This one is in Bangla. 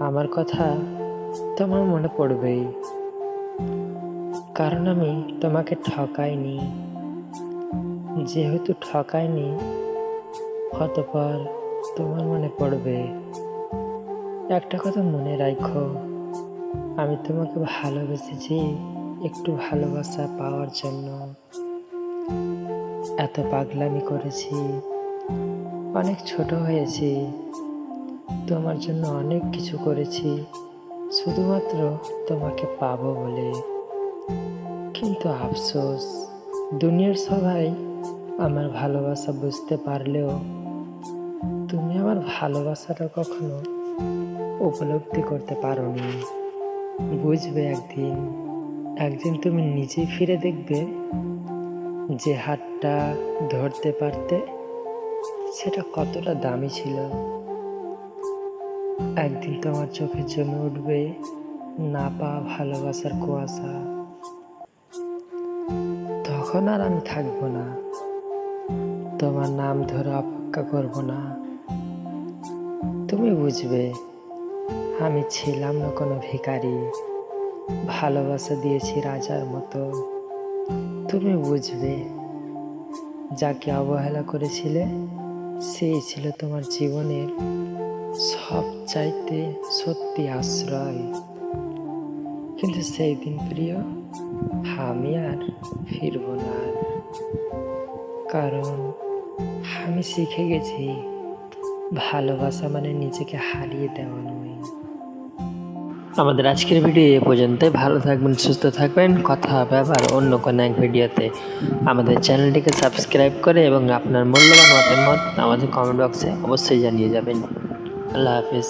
আমার কথা তোমার মনে পড়বেই। কারণ আমি তোমাকে ঠকাইনি। যেহেতু ঠকাইনি অতপর তোমার মনে পড়বে। একটা কথা মনে রাখো আমি তোমাকে ভালোবেসেছি একটু ভালোবাসা পাওয়ার জন্য। এত পাগলামি করেছি, অনেক ছোট হয়েছি তোমার জন্য অনেক কিছু করেছি। শুধুমাত্র তোমাকে পাবো বলে। কিন্তু আফসোস, দুনিয়ার সবাই আমার ভালোবাসা বুঝতে পারলেও তুমি আমার ভালোবাসাটা কখনো উপলব্ধি করতে পারোনি বুঝবে একদিন একদিন তুমি নিজেই ফিরে দেখবে যে হাতটা ধরতে পারতে সেটা কতটা দামি ছিল। একদিন তোমার চোখে জমে উঠবে না পাওয়া ভালোবাসার কুয়াশা। তখন আর আমি থাকব না। তোমার নাম ধরে অপেক্ষা করব না। তুমি বুঝবে, আমি ছিলাম না কোনো ভিখারি। ভালোবাসা দিয়েছি রাজার মতো। তুমি বুঝবে যাকে অবহেলা করেছিলে, সেই ছিল তোমার জীবনের সব চাইতে সত্যি আশ্রয়। কিন্তু সেই দিন প্রিয়, আমি আর ফিরব না। কারণ আমি শিখে গেছি, ভালোবাসা মানে নিজেকে হারিয়ে দেওয়া নয়। আমাদের আজকের ভিডিও এ পর্যন্তই। ভালো থাকবেন, সুস্থ থাকবেন। কথা হবে আবার অন্য কোনো এক ভিডিওতে আমাদের চ্যানেলটিকে সাবস্ক্রাইব করে এবং আপনার মূল্যবান মতামত আমাদের কমেন্ট বক্সে অবশ্যই জানিয়ে যাবেন। আল্লাহ হাফিজ